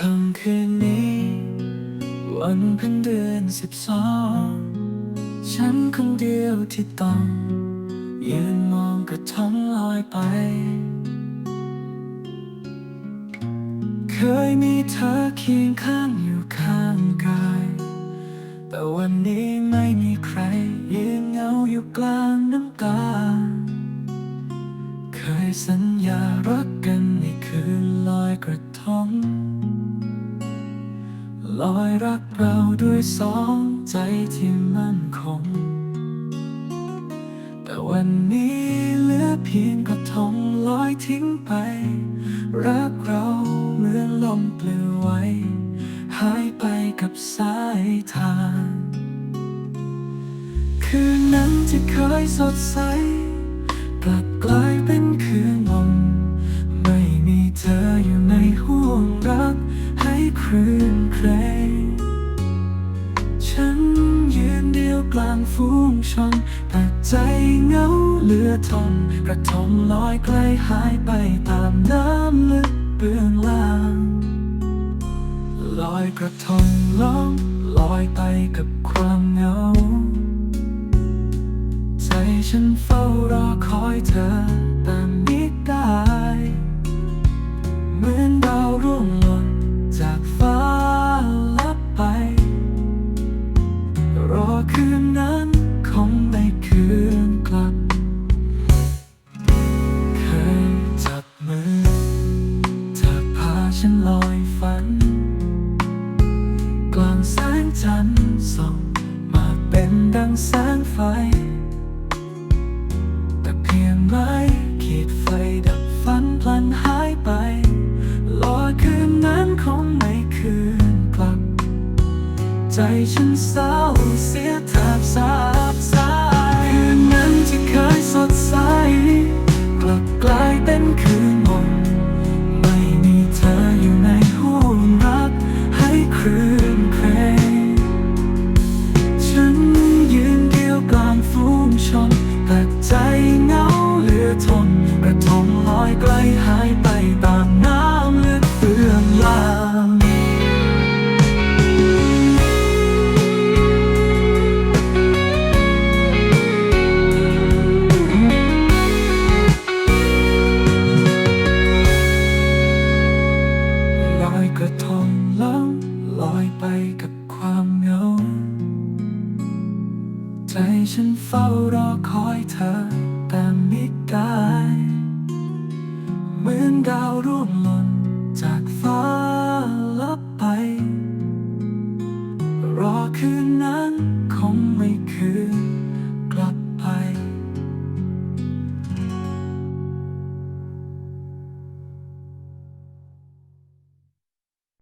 กลางคืนนี้ วันเพ็ญเดือนสิบสองฉันคนเดียวที่ต้อง ยืนมองกระทงลอยไป เคยมีเธอเคียงข้างอยู่ข้างกาย แต่วันนี้ไม่มีใคร ยืนเหงาอยู่กลางน้ำตา เคยสัญญารักกันในคืนลอยกระทง ลอยรักเราด้วยสองใจที่มั่นคง แต่วันนี้เหลือเพียงกระทงลอยทิ้งไป รักเราเหมือนลมปลิวไว้ หายไปกับสายทาง คืนนั้นที่เคยสดใส กลับกลายเป็นคืนมนไม่มีเธออยู่ในห่วงรักให้ครื้นเครง ฝูงชนแต่ใจเหงาเหลือทน กระทงลอยไกลหายไปตามน้ำลึกเบื้องล่างลอยกระทงล่องลอยไปกับความเหงา ใจฉันเฝ้ารอคอยเธอ ฉันลอยฝัน กลางแสงจันทร์ส่องมาเป็นดังแสงไฟ แต่เพียงไม่ขีดไฟดับฝันพลันหายไปรอยคืนนั้นคงไม่คืนกลับ ใจฉันเศร้าเสียแทบสาบสา ฉันเฝ้ารอคอยเธอแต่ไม่ได้เหมือนดาวร่วงหล่นจากฟ้าลับไป รอคืนนั้นคงไม่คืน